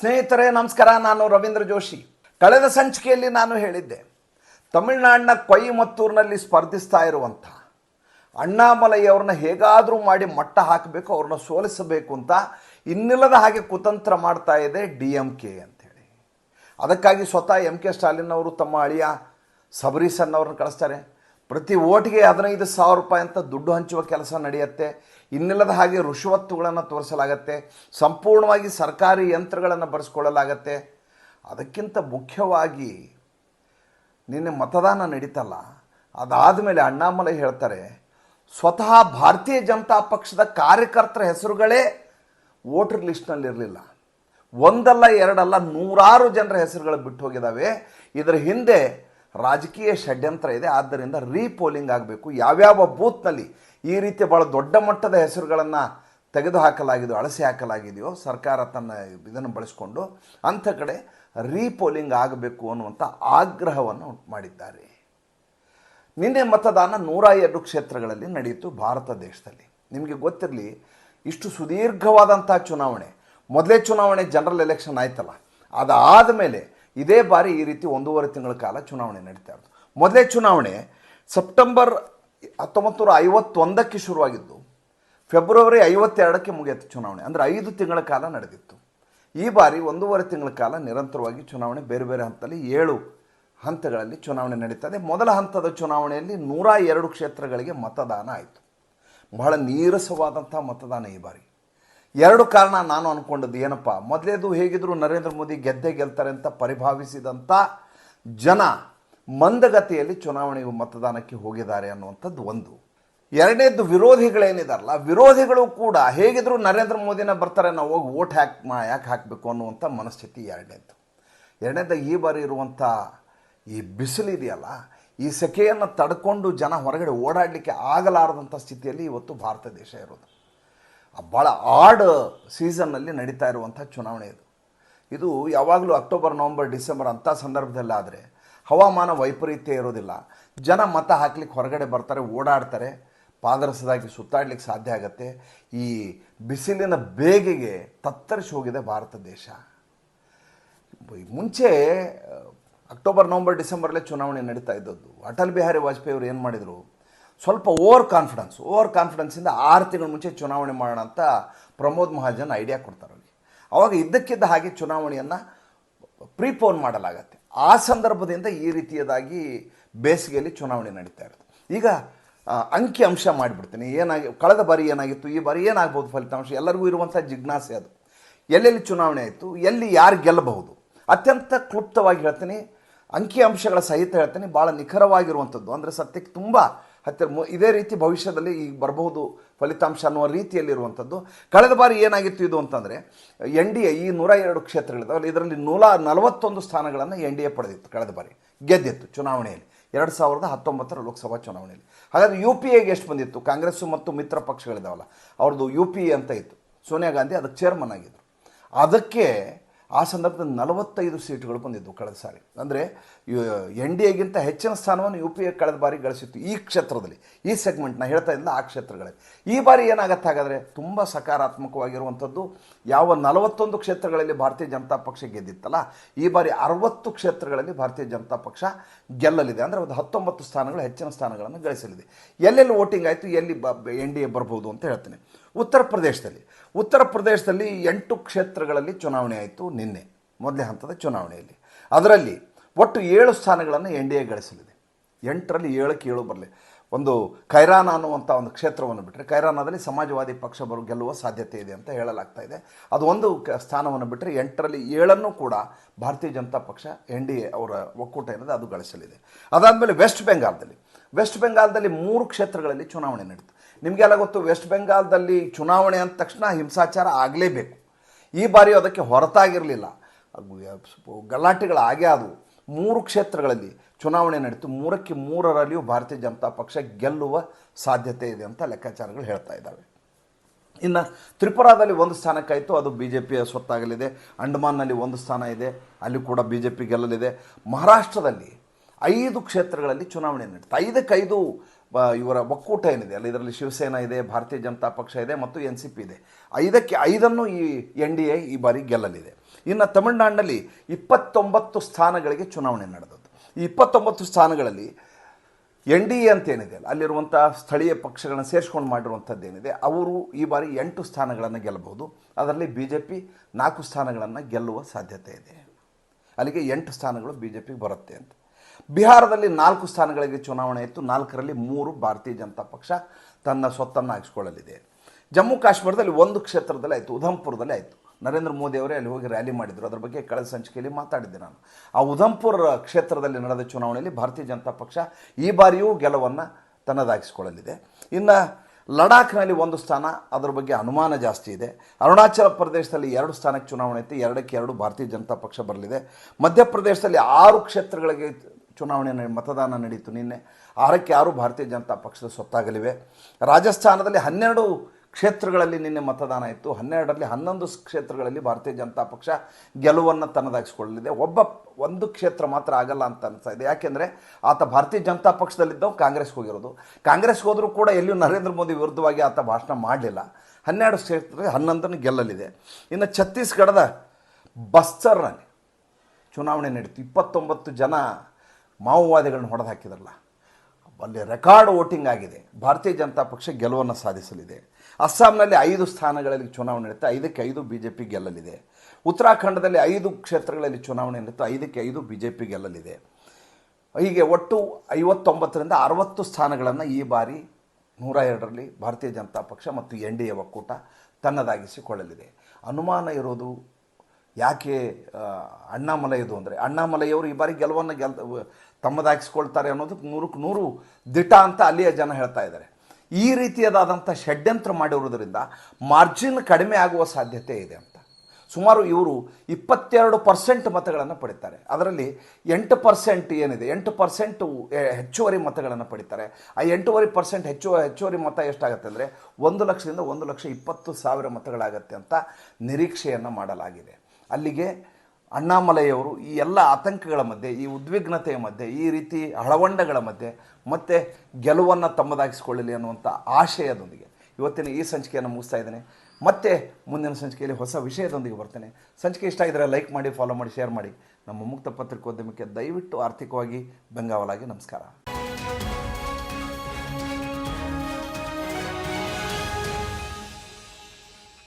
ಸ್ನೇಹಿತರೆ, ನಮಸ್ಕಾರ. ನಾನು ರವೀಂದ್ರ ಜೋಶಿ. ಕಳೆದ ಸಂಚಿಕೆಯಲ್ಲಿ ನಾನು ಹೇಳಿದ್ದೆ, ತಮಿಳುನಾಡಿನ ಕೊಯಿಮತ್ತೂರಿನಲ್ಲಿ ಸ್ಪರ್ಧಿಸ್ತಾ ಇರುವಂಥ ಅಣ್ಣಾಮಲೈಯವ್ರನ್ನ ಹೇಗಾದರೂ ಮಾಡಿ ಮಟ್ಟ ಹಾಕಬೇಕು, ಅವ್ರನ್ನ ಸೋಲಿಸಬೇಕು ಅಂತ ಇನ್ನಿಲ್ಲದ ಹಾಗೆ ಕುತಂತ್ರ ಮಾಡ್ತಾ ಇದೆ ಡಿ ಎಂ ಕೆ ಅಂತೇಳಿ. ಅದಕ್ಕಾಗಿ ಸ್ವತಃ ಎಂ ಕೆ ಸ್ಟಾಲಿನ್ ಅವರು ತಮ್ಮ ಅಳಿಯ ಸಬರೀಸನ್ ಅವ್ರನ್ನ ಕಳಿಸ್ತಾರೆ. ಪ್ರತಿ ಓಟಿಗೆ ಹದಿನೈದು ಸಾವಿರ ರೂಪಾಯಿ ಅಂತ ದುಡ್ಡು ಹಂಚುವ ಕೆಲಸ ನಡೆಯುತ್ತೆ. ಇನ್ನಿಲ್ಲದ ಹಾಗೆ ರುಷವತ್ತುಗಳನ್ನು ತೋರಿಸಲಾಗತ್ತೆ. ಸಂಪೂರ್ಣವಾಗಿ ಸರ್ಕಾರಿ ಯಂತ್ರಗಳನ್ನು ಬಳಸ್ಕೊಳ್ಳಲಾಗತ್ತೆ ಅದಕ್ಕಿಂತ ಮುಖ್ಯವಾಗಿ ನಿನ್ನೆ ಮತದಾನ ನಡೀತಲ್ಲ. ಅದಾದ ಮೇಲೆ ಅಣ್ಣಾಮಲೈ ಹೇಳ್ತಾರೆ, ಸ್ವತಃ ಭಾರತೀಯ ಜನತಾ ಪಕ್ಷದ ಕಾರ್ಯಕರ್ತರ ಹೆಸರುಗಳೇ ವೋಟರ್ ಲಿಸ್ಟ್ನಲ್ಲಿರಲಿಲ್ಲ. ಒಂದಲ್ಲ ಎರಡಲ್ಲ ನೂರಾರು ಜನರ ಹೆಸರುಗಳು ಬಿಟ್ಟು ಹೋಗಿದ್ದಾವೆ ಇದರ ಹಿಂದೆ ರಾಜಕೀಯ ಷಡ್ಯಂತ್ರ ಇದೆ. ಆದ್ದರಿಂದ ರೀಪೋಲಿಂಗ್ ಆಗಬೇಕು. ಯಾವ್ಯಾವ ಬೂತ್ನಲ್ಲಿ ಈ ರೀತಿ ಭಾಳ ದೊಡ್ಡ ಮಟ್ಟದ ಹೆಸರುಗಳನ್ನು ತೆಗೆದು ಹಾಕಲಾಗಿದೆಯೋ ಅಳಸಿ ಹಾಕಲಾಗಿದೆಯೋ, ಸರ್ಕಾರ ತನ್ನ ಇದನ್ನು ಬಳಸಿಕೊಂಡು ಅಂಥ ಕಡೆ ರೀಪೋಲಿಂಗ್ ಆಗಬೇಕು ಅನ್ನುವಂಥ ಆಗ್ರಹವನ್ನು ಮಾಡಿದ್ದಾರೆ. ನಿನ್ನೆ ಮತದಾನ ನೂರ ಎರಡು ಕ್ಷೇತ್ರಗಳಲ್ಲಿ ನಡೆಯಿತು ಭಾರತ ದೇಶದಲ್ಲಿ. ನಿಮಗೆ ಗೊತ್ತಿರಲಿ, ಇಷ್ಟು ಸುದೀರ್ಘವಾದಂಥ ಚುನಾವಣೆ. ಮೊದಲೇ ಚುನಾವಣೆ ಜನರಲ್ ಎಲೆಕ್ಷನ್ ಆಯ್ತಲ್ಲ. ಅದಾದ ಮೇಲೆ ಇದೇ ಬಾರಿ ಈ ರೀತಿ ಒಂದೂವರೆ ತಿಂಗಳ ಕಾಲ ಚುನಾವಣೆ ನಡೀತಾ ಇರೋದು. ಮೊದಲೇ ಚುನಾವಣೆ ಸೆಪ್ಟೆಂಬರ್ ಹತ್ತೊಂಬತ್ತು ನೂರ ಐವತ್ತೊಂದಕ್ಕೆ ಶುರುವಾಗಿದ್ದು, ಫೆಬ್ರವರಿ ಐವತ್ತೆರಡಕ್ಕೆ ಮುಗಿಯಿತು ಚುನಾವಣೆ. ಅಂದರೆ ಐದು ತಿಂಗಳ ಕಾಲ ನಡೆದಿತ್ತು. ಈ ಬಾರಿ ಒಂದೂವರೆ ತಿಂಗಳ ಕಾಲ ನಿರಂತರವಾಗಿ ಚುನಾವಣೆ ಬೇರೆ ಬೇರೆ ಹಂತದಲ್ಲಿ ಏಳು ಹಂತಗಳಲ್ಲಿ ಚುನಾವಣೆ ನಡೀತದೆ ಮೊದಲ ಹಂತದ ಚುನಾವಣೆಯಲ್ಲಿ ನೂರ ಎರಡು ಕ್ಷೇತ್ರಗಳಿಗೆ ಮತದಾನ ಆಯಿತು. ಬಹಳ ನೀರಸವಾದಂಥ ಮತದಾನ ಈ ಬಾರಿ. ಎರಡು ಕಾರಣ ನಾನು ಅಂದ್ಕೊಂಡದ್ದು ಏನಪ್ಪ? ಮೊದಲೇದು ಹೇಗಿದ್ರು ನರೇಂದ್ರ ಮೋದಿ ಗೆದ್ದೇ ಗೆಲ್ತಾರೆ ಅಂತ ಪರಿಭಾವಿಸಿದಂಥ ಜನ ಮಂದಗತಿಯಲ್ಲಿ ಚುನಾವಣೆಗೆ ಮತದಾನಕ್ಕೆ ಹೋಗಿದ್ದಾರೆ ಅನ್ನುವಂಥದ್ದು ಒಂದು. ಎರಡನೇದು ವಿರೋಧಿಗಳೇನಿದಾರಲ್ಲ, ವಿರೋಧಿಗಳು ಕೂಡ ಹೇಗಿದ್ರು ನರೇಂದ್ರ ಮೋದಿನ ಬರ್ತಾರೆ ನಾವು ಹೋಗಿ ಓಟ್ ಹ್ಯಾಕ್ ಮಾ, ಯಾಕೆ ಹಾಕಬೇಕು ಅನ್ನುವಂಥ ಮನಸ್ಥಿತಿ ಎರಡನೇದ್ದು. ಎರಡನೇದ ಈ ಬಾರಿ ಇರುವಂಥ ಈ ಬಿಸಿಲಿದೆಯಲ್ಲ, ಈ ಸೆಕೆಯನ್ನು ತಡ್ಕೊಂಡು ಜನ ಹೊರಗಡೆ ಓಡಾಡಲಿಕ್ಕೆ ಆಗಲಾರದಂಥ ಸ್ಥಿತಿಯಲ್ಲಿ ಇವತ್ತು ಭಾರತ ದೇಶ ಇರೋದು. ಭಾಳ ಆಡ್ ಸೀಸನ್ನಲ್ಲಿ ನಡೀತಾ ಇರುವಂಥ ಚುನಾವಣೆ ಇದು. ಇದು ಯಾವಾಗಲೂ ಅಕ್ಟೋಬರ್ ನವಂಬರ್ ಡಿಸೆಂಬರ್ ಅಂಥ ಸಂದರ್ಭದಲ್ಲಾದರೆ ಹವಾಮಾನ ವೈಪರೀತ್ಯ ಇರೋದಿಲ್ಲ. ಜನ ಮತ ಹಾಕ್ಲಿಕ್ಕೆ ಹೊರಗಡೆ ಬರ್ತಾರೆ, ಓಡಾಡ್ತಾರೆ ಪಾದರಸದಾಗಿ ಸುತ್ತಾಡ್ಲಿಕ್ಕೆ ಸಾಧ್ಯ ಆಗುತ್ತೆ. ಈ ಬಿಸಿಲಿನ ಬೇಗೆಗೆ ತತ್ತರಿಸಿ ಹೋಗಿದೆ ಭಾರತ ದೇಶ. ಮುಂಚೆ ಅಕ್ಟೋಬರ್ ನವಂಬರ್ ಡಿಸೆಂಬರಲ್ಲೇ ಚುನಾವಣೆ ನಡೀತಾ ಇದ್ದದ್ದು. ಅಟಲ್ ಬಿಹಾರಿ ವಾಜಪೇಯಿ ಅವರು ಏನು ಮಾಡಿದರು? ಸ್ವಲ್ಪ ಓವರ್ ಕಾನ್ಫಿಡೆನ್ಸ್ ಓವರ್ ಕಾನ್ಫಿಡೆನ್ಸಿಂದ ಆರು ತಿಂಗಳ ಮುಂಚೆ ಚುನಾವಣೆ ಮಾಡೋಣ ಅಂತ ಪ್ರಮೋದ್ ಮಹಾಜನ್ ಐಡಿಯಾ ಕೊಡ್ತಾರೆ ಅವ್ರಿಗೆ. ಅವಾಗ ಇದ್ದಕ್ಕಿದ್ದ ಹಾಗೆ ಚುನಾವಣೆಯನ್ನು ಪ್ರೀಪೋನ್ ಮಾಡಲಾಗತ್ತೆ. ಆ ಸಂದರ್ಭದಿಂದ ಈ ರೀತಿಯದಾಗಿ ಬೇಸಿಗೆಯಲ್ಲಿ ಚುನಾವಣೆ ನಡೀತಾ ಇರುತ್ತೆ. ಈಗ ಅಂಕಿ ಅಂಶ ಮಾಡಿಬಿಡ್ತೀನಿ. ಏನಾಗಿ, ಕಳೆದ ಬಾರಿ ಏನಾಗಿತ್ತು? ಈ ಬಾರಿ ಏನಾಗ್ಬೋದು ಫಲಿತಾಂಶ? ಎಲ್ಲರಿಗೂ ಇರುವಂಥ ಜಿಜ್ಞಾಸೆ ಅದು. ಎಲ್ಲೆಲ್ಲಿ ಚುನಾವಣೆ ಆಯಿತು? ಎಲ್ಲಿ ಯಾರು ಗೆಲ್ಲಬಹುದು? ಅತ್ಯಂತ ಕ್ಲುಪ್ತವಾಗಿ ಹೇಳ್ತೀನಿ. ಅಂಕಿ ಅಂಶಗಳ ಸಹಿತ ಹೇಳ್ತೀನಿ. ಭಾಳ ನಿಖರವಾಗಿರುವಂಥದ್ದು. ಅಂದರೆ ಸತ್ಯಕ್ಕೆ ತುಂಬ ಹತ್ತಿರ ಇದೇ ರೀತಿ ಭವಿಷ್ಯದಲ್ಲಿ ಈಗ ಬರಬಹುದು ಫಲಿತಾಂಶ ಅನ್ನುವ ರೀತಿಯಲ್ಲಿರುವಂಥದ್ದು. ಕಳೆದ ಬಾರಿ ಏನಾಗಿತ್ತು ಇದು ಅಂತಂದರೆ, ಎನ್ ಡಿ ಎ ಈ ನೂರ ಎರಡು ಕ್ಷೇತ್ರಗಳಿದ್ದಾವೆ. ಇದರಲ್ಲಿ ನೂರ ನಲವತ್ತೊಂದು ಸ್ಥಾನಗಳನ್ನು ಎನ್ ಡಿ ಎ ಪಡೆದಿತ್ತು ಕಳೆದ ಬಾರಿ. ಗೆದ್ದಿತ್ತು ಚುನಾವಣೆಯಲ್ಲಿ. ಎರಡು ಸಾವಿರದ ಹತ್ತೊಂಬತ್ತರ ಲೋಕಸಭಾ ಚುನಾವಣೆಯಲ್ಲಿ. ಹಾಗಾದರೆ ಯು ಪಿ ಎಗೆ ಎಷ್ಟು ಬಂದಿತ್ತು? ಕಾಂಗ್ರೆಸ್ಸು ಮತ್ತು ಮಿತ್ರ ಪಕ್ಷಗಳಿದಾವಲ್ಲ ಅವ್ರದ್ದು ಯು ಪಿ ಎ ಅಂತ ಇತ್ತು. ಸೋನಿಯಾ ಗಾಂಧಿ ಅದಕ್ಕೆ ಚೇರ್ಮನ್ ಆಗಿದ್ದರು ಅದಕ್ಕೆ ಆ ಸಂದರ್ಭದಲ್ಲಿ ನಲವತ್ತೈದು ಸೀಟುಗಳು ಬಂದಿದ್ದವು ಕಳೆದ ಸಾರಿ. ಅಂದರೆ ಎನ್ ಡಿ ಎಗಿಂತ ಹೆಚ್ಚಿನ ಸ್ಥಾನವನ್ನು ಯು ಪಿ ಎ ಕಳೆದ ಬಾರಿ ಗಳಿಸಿತ್ತು ಈ ಕ್ಷೇತ್ರದಲ್ಲಿ, ಈ ಸೆಗ್ಮೆಂಟ್ನ ಹೇಳ್ತಾ ಇದ್ದ ಆ ಕ್ಷೇತ್ರಗಳಲ್ಲಿ. ಈ ಬಾರಿ ಏನಾಗತ್ತೆ ಹಾಗಾದರೆ, ತುಂಬ ಸಕಾರಾತ್ಮಕವಾಗಿರುವಂಥದ್ದು, ಯಾವ ನಲವತ್ತೊಂದು ಕ್ಷೇತ್ರಗಳಲ್ಲಿ ಭಾರತೀಯ ಜನತಾ ಪಕ್ಷ ಗೆದ್ದಿತ್ತಲ್ಲ, ಈ ಬಾರಿ ಅರವತ್ತು ಕ್ಷೇತ್ರಗಳಲ್ಲಿ ಭಾರತೀಯ ಜನತಾ ಪಕ್ಷ ಗೆಲ್ಲಲಿದೆ. ಅಂದರೆ, ಒಂದು ಹತ್ತೊಂಬತ್ತು ಸ್ಥಾನಗಳು ಹೆಚ್ಚಿನ ಸ್ಥಾನಗಳನ್ನು ಗಳಿಸಲಿದೆ. ಎಲ್ಲೆಲ್ಲಿ ವೋಟಿಂಗ್ ಆಯಿತು, ಎಲ್ಲಿ ಬ, ಎನ್ ಡಿ ಎ ಬರ್ಬೋದು ಅಂತ ಹೇಳ್ತೀನಿ. ಉತ್ತರ ಪ್ರದೇಶದಲ್ಲಿ. ಉತ್ತರ ಪ್ರದೇಶದಲ್ಲಿ ಎಂಟು ಕ್ಷೇತ್ರಗಳಲ್ಲಿ ಚುನಾವಣೆ ಆಯಿತು ನಿನ್ನೆ, ಮೊದಲೇ ಹಂತದ ಚುನಾವಣೆಯಲ್ಲಿ. ಅದರಲ್ಲಿ ಒಟ್ಟು ಏಳು ಸ್ಥಾನಗಳನ್ನು ಎನ್ ಡಿ ಎ ಗಳಿಸಲಿದೆ. ಎಂಟರಲ್ಲಿ ಏಳಕ್ಕೆ ಏಳು ಬರಲಿ. ಒಂದು ಕೈರಾನ ಅನ್ನುವಂಥ ಒಂದು ಕ್ಷೇತ್ರವನ್ನು ಬಿಟ್ಟರೆ ಕೈರಾನದಲ್ಲಿ ಸಮಾಜವಾದಿ ಪಕ್ಷ ಬರು, ಗೆಲ್ಲುವ ಸಾಧ್ಯತೆ ಇದೆ ಅಂತ ಹೇಳಲಾಗ್ತಾ ಇದೆ. ಅದು ಒಂದು ಕ, ಸ್ಥಾನವನ್ನು ಬಿಟ್ಟರೆ ಎಂಟರಲ್ಲಿ ಏಳನ್ನು ಕೂಡ ಭಾರತೀಯ ಜನತಾ ಪಕ್ಷ ಎನ್ ಡಿ ಎ ಅವರ ಒಕ್ಕೂಟ ಏನಿದೆ ಅದು ಗಳಿಸಲಿದೆ. ಅದಾದಮೇಲೆ ವೆಸ್ಟ್ ಬೆಂಗಾಲ್ದಲ್ಲಿ. ವೆಸ್ಟ್ ಬೆಂಗಾಲ್ದಲ್ಲಿ ಮೂರು ಕ್ಷೇತ್ರಗಳಲ್ಲಿ ಚುನಾವಣೆ ನಡೀತು. ನಿಮಗೆಲ್ಲ ಗೊತ್ತು ವೆಸ್ಟ್ ಬೆಂಗಾಲ್ದಲ್ಲಿ ಚುನಾವಣೆ ಅಂದ ತಕ್ಷಣ ಹಿಂಸಾಚಾರ ಆಗಲೇಬೇಕು. ಈ ಬಾರಿ ಅದಕ್ಕೆ ಹೊರತಾಗಿರಲಿಲ್ಲ. ಅದು ಗಲಾಟೆಗಳು ಆಗೇ ಆದವು. ಮೂರು ಕ್ಷೇತ್ರಗಳಲ್ಲಿ ಚುನಾವಣೆ ನಡೀತು. ಮೂರಕ್ಕೆ ಮೂರರಲ್ಲಿಯೂ ಭಾರತೀಯ ಜನತಾ ಪಕ್ಷ ಗೆಲ್ಲುವ ಸಾಧ್ಯತೆ ಇದೆ ಅಂತ ಲೆಕ್ಕಾಚಾರಗಳು ಹೇಳ್ತಾ ಇದ್ದಾವೆ. ಇನ್ನು ತ್ರಿಪುರಾದಲ್ಲಿ ಒಂದು ಸ್ಥಾನಕ್ಕಾಯಿತು, ಅದು ಬಿ ಜೆ ಪಿಯ ಸ್ವತ್ತಾಗಲಿದೆ. ಅಂಡಮಾನ್ನಲ್ಲಿ ಒಂದು ಸ್ಥಾನ ಇದೆ, ಅಲ್ಲಿ ಕೂಡ ಬಿ ಜೆ ಪಿ ಗೆಲ್ಲಲಿದೆ. ಮಹಾರಾಷ್ಟ್ರದಲ್ಲಿ ಐದು ಕ್ಷೇತ್ರಗಳಲ್ಲಿ ಚುನಾವಣೆ ನಡೀತು. ಐದಕ್ಕೈದು ಇವರ ಒಕ್ಕೂಟ ಏನಿದೆ? ಅಲ್ಲಿ ಇದರಲ್ಲಿ ಶಿವಸೇನಾ ಇದೆ ಭಾರತೀಯ ಜನತಾ ಪಕ್ಷ ಇದೆ ಮತ್ತು ಎನ್ ಸಿ ಪಿ ಇದೆ. ಐದಕ್ಕೆ ಐದನ್ನು ಈ ಎನ್ ಡಿ ಎ ಈ ಬಾರಿ ಗೆಲ್ಲಲಿದೆ. ಇನ್ನು ತಮಿಳುನಾಡಿನಲ್ಲಿ ಇಪ್ಪತ್ತೊಂಬತ್ತು ಸ್ಥಾನಗಳಿಗೆ ಚುನಾವಣೆ ನಡೆದದ್ದು. ಈ ಇಪ್ಪತ್ತೊಂಬತ್ತು ಸ್ಥಾನಗಳಲ್ಲಿ ಎನ್ ಡಿ ಎ ಅಂತ ಏನಿದೆ? ಅಲ್ಲ, ಅಲ್ಲಿರುವಂಥ ಸ್ಥಳೀಯ ಪಕ್ಷಗಳನ್ನ ಸೇರಿಸ್ಕೊಂಡು ಮಾಡಿರುವಂಥದ್ದು ಏನಿದೆ? ಅವರು ಈ ಬಾರಿ ಎಂಟು ಸ್ಥಾನಗಳನ್ನು ಗೆಲ್ಲಬಹುದು. ಅದರಲ್ಲಿ ಬಿ ಜೆ ಪಿ ನಾಲ್ಕು ಸ್ಥಾನಗಳನ್ನು ಗೆಲ್ಲುವ ಸಾಧ್ಯತೆ ಇದೆ. ಅಲ್ಲಿಗೆ ಎಂಟು ಸ್ಥಾನಗಳು ಬಿ ಜೆ ಪಿಗೆ ಬರುತ್ತೆ ಅಂತ. ಬಿಹಾರದಲ್ಲಿ ನಾಲ್ಕು ಸ್ಥಾನಗಳಿಗೆ ಚುನಾವಣೆ ಇತ್ತು. ನಾಲ್ಕರಲ್ಲಿ ಮೂರು ಭಾರತೀಯ ಜನತಾ ಪಕ್ಷ ತನ್ನ ಸ್ವತ್ತನ್ನು ಹಾಕಿಸ್ಕೊಳ್ಳಲಿದೆ. ಜಮ್ಮು ಕಾಶ್ಮೀರದಲ್ಲಿ ಒಂದು ಕ್ಷೇತ್ರದಲ್ಲಿ ಆಯಿತು, ಉಧಂಪುರದಲ್ಲಿ ಆಯಿತು. ನರೇಂದ್ರ ಮೋದಿ ಅವರೇ ಅಲ್ಲಿ ಹೋಗಿ ರ್ಯಾಲಿ ಮಾಡಿದರು. ಅದರ ಬಗ್ಗೆ ಕಳೆದ ಸಂಚಿಕೆಯಲ್ಲಿ ಮಾತಾಡಿದ್ದೆ ನಾನು. ಆ ಉಧಂಪುರ ಕ್ಷೇತ್ರದಲ್ಲಿ ನಡೆದ ಚುನಾವಣೆಯಲ್ಲಿ ಭಾರತೀಯ ಜನತಾ ಪಕ್ಷ ಈ ಬಾರಿಯೂ ಗೆಲುವನ್ನು ತನ್ನದಾಗಿಸಿಕೊಳ್ಳಲಿದೆ. ಇನ್ನು ಲಡಾಖ್ನಲ್ಲಿ ಒಂದು ಸ್ಥಾನ, ಅದರ ಬಗ್ಗೆ ಅನುಮಾನ ಜಾಸ್ತಿ ಇದೆ. ಅರುಣಾಚಲ ಪ್ರದೇಶದಲ್ಲಿ ಎರಡು ಸ್ಥಾನಕ್ಕೆ ಚುನಾವಣೆ ಇತ್ತು. ಎರಡಕ್ಕೆ ಎರಡು ಭಾರತೀಯ ಜನತಾ ಪಕ್ಷ ಬರಲಿದೆ. ಮಧ್ಯಪ್ರದೇಶದಲ್ಲಿ ಆರು ಕ್ಷೇತ್ರಗಳಿಗೆ ಚುನಾವಣೆ ಮತದಾನ ನಡೆಯಿತು ನಿನ್ನೆ ಆರಕ್ಕೆ ಆರು ಭಾರತೀಯ ಜನತಾ ಪಕ್ಷದ ಸೊತ್ತಾಗಲಿವೆ ರಾಜಸ್ಥಾನದಲ್ಲಿ ಹನ್ನೆರಡು ಕ್ಷೇತ್ರಗಳಲ್ಲಿ ನಿನ್ನೆ ಮತದಾನ ಇತ್ತು. ಹನ್ನೆರಡರಲ್ಲಿ ಹನ್ನೊಂದು ಕ್ಷೇತ್ರಗಳಲ್ಲಿ ಭಾರತೀಯ ಜನತಾ ಪಕ್ಷ ಗೆಲುವನ್ನು ತನ್ನದಾಗಿಸಿಕೊಳ್ಳಲಿದೆ. ಒಬ್ಬ ಒಂದು ಕ್ಷೇತ್ರ ಮಾತ್ರ ಆಗಲ್ಲ ಅಂತ ಅನಿಸ್ತಾ ಇದೆ. ಯಾಕೆಂದರೆ ಆತ ಭಾರತೀಯ ಜನತಾ ಪಕ್ಷದಲ್ಲಿದ್ದವು ಕಾಂಗ್ರೆಸ್ಗೆ ಹೋಗಿರೋದು. ಕಾಂಗ್ರೆಸ್ಗೆ ಹೋದರೂ ಕೂಡ ಎಲ್ಲಿಯೂ ನರೇಂದ್ರ ಮೋದಿ ವಿರುದ್ಧವಾಗಿ ಆತ ಭಾಷಣ ಮಾಡಲಿಲ್ಲ. ಹನ್ನೆರಡು ಕ್ಷೇತ್ರದಲ್ಲಿ ಹನ್ನೊಂದನ್ನು ಗೆಲ್ಲಲಿದೆ. ಇನ್ನು ಛತ್ತೀಸ್ಗಢದ ಬಸ್ತರ್ನಲ್ಲಿ ಚುನಾವಣೆ ನಡೀತು. ಇಪ್ಪತ್ತೊಂಬತ್ತು ಜನ ಮಾವೋವಾದಿಗಳನ್ನ ಹೊಡೆದು ಹಾಕಿದ್ರಲ್ಲ? ಅಲ್ಲಿ ರೆಕಾರ್ಡ್ ವೋಟಿಂಗ್ ಆಗಿದೆ. ಭಾರತೀಯ ಜನತಾ ಪಕ್ಷ ಗೆಲುವನ್ನು ಸಾಧಿಸಲಿದೆ. ಅಸ್ಸಾಂನಲ್ಲಿ ಐದು ಸ್ಥಾನಗಳಲ್ಲಿ ಚುನಾವಣೆ ನಡೆಯುತ್ತೆ. ಐದಕ್ಕೆ ಐದು ಬಿ ಜೆ ಪಿ ಗೆಲ್ಲಲಿದೆ. ಉತ್ತರಾಖಂಡದಲ್ಲಿ ಐದು ಕ್ಷೇತ್ರಗಳಲ್ಲಿ ಚುನಾವಣೆ ನಡೆಯುತ್ತೆ. ಐದಕ್ಕೆ ಐದು ಬಿ ಜೆ ಪಿ ಗೆಲ್ಲಲಿದೆ. ಹೀಗೆ ಒಟ್ಟು ಐವತ್ತೊಂಬತ್ತರಿಂದ ಅರವತ್ತು ಸ್ಥಾನಗಳನ್ನು ಈ ಬಾರಿ ನೂರ ಎರಡರಲ್ಲಿ ಭಾರತೀಯ ಜನತಾ ಪಕ್ಷ ಮತ್ತು ಎನ್ ಡಿ ಎ ಒಕ್ಕೂಟ ತನ್ನದಾಗಿಸಿಕೊಳ್ಳಲಿದೆ. ಅನುಮಾನ ಇರೋದು ಯಾಕೆ ಅಣ್ಣಾಮಲೈದು ಅಂದರೆ? ಅಣ್ಣಾಮಲೈಯವರು ಈ ಬಾರಿ ಗೆಲುವನ್ನು ಗೆಲ್, ತಮ್ಮದಾಗಿಸ್ಕೊಳ್ತಾರೆ ಅನ್ನೋದಕ್ಕೆ ನೂರಕ್ಕೆ ನೂರು ದಿಟ ಅಂತ ಅಲ್ಲಿಯ ಜನ ಹೇಳ್ತಾ ಇದ್ದಾರೆ. ಈ ರೀತಿಯಾದಂಥ ಷಡ್ಯಂತ್ರ ಮಾಡಿರುವುದರಿಂದ ಮಾರ್ಜಿನ್ ಕಡಿಮೆ ಆಗುವ ಸಾಧ್ಯತೆ ಇದೆ ಅಂತ. ಸುಮಾರು ಇವರು ಇಪ್ಪತ್ತೆರಡು ಪರ್ಸೆಂಟ್ ಮತಗಳನ್ನು ಪಡಿತಾರೆ. ಅದರಲ್ಲಿ ಎಂಟು ಪರ್ಸೆಂಟ್ ಏನಿದೆ? ಎಂಟು ಪರ್ಸೆಂಟು ಹೆಚ್ಚುವರಿ ಮತಗಳನ್ನು ಪಡಿತಾರೆ. ಆ ಎಂಟೂವರೆ ಪರ್ಸೆಂಟ್ ಹೆಚ್ಚು, ಹೆಚ್ಚುವರಿ ಮತ ಎಷ್ಟಾಗುತ್ತೆ ಅಂದರೆ ಒಂದು ಲಕ್ಷದಿಂದ ಒಂದು ಲಕ್ಷ ಇಪ್ಪತ್ತು ಸಾವಿರ ಮತಗಳಾಗತ್ತೆ ಅಂತ ನಿರೀಕ್ಷೆಯನ್ನು ಮಾಡಲಾಗಿದೆ. ಅಲ್ಲಿಗೆ ಅಣ್ಣಾಮಲೈಯವರು ಈ ಎಲ್ಲ ಆತಂಕಗಳ ಮಧ್ಯೆ, ಈ ಉದ್ವಿಗ್ನತೆಯ ಮಧ್ಯೆ, ಈ ರೀತಿ ಹಳವಂಡಗಳ ಮಧ್ಯೆ ಮತ್ತೆ ಗೆಲುವನ್ನು ತಮ್ಮದಾಗಿಸಿಕೊಳ್ಳಲಿ ಅನ್ನುವಂಥ ಆಶಯದೊಂದಿಗೆ ಇವತ್ತಿನ ಈ ಸಂಚಿಕೆಯನ್ನು ಮುಗಿಸ್ತಾ ಇದ್ದೇನೆ. ಮತ್ತೆ ಮುಂದಿನ ಸಂಚಿಕೆಯಲ್ಲಿ ಹೊಸ ವಿಷಯದೊಂದಿಗೆ ಬರ್ತೇನೆ. ಸಂಚಿಕೆ ಇಷ್ಟ ಇದ್ದರೆ ಲೈಕ್ ಮಾಡಿ ಫಾಲೋ ಮಾಡಿ ಶೇರ್ ಮಾಡಿ. ನಮ್ಮ ಮುಕ್ತ ಪತ್ರಿಕೋದ್ಯಮಕ್ಕೆ ದಯವಿಟ್ಟು ಆರ್ಥಿಕವಾಗಿ ಬೆಂಗಾವಲಾಗಿ ನಮಸ್ಕಾರ.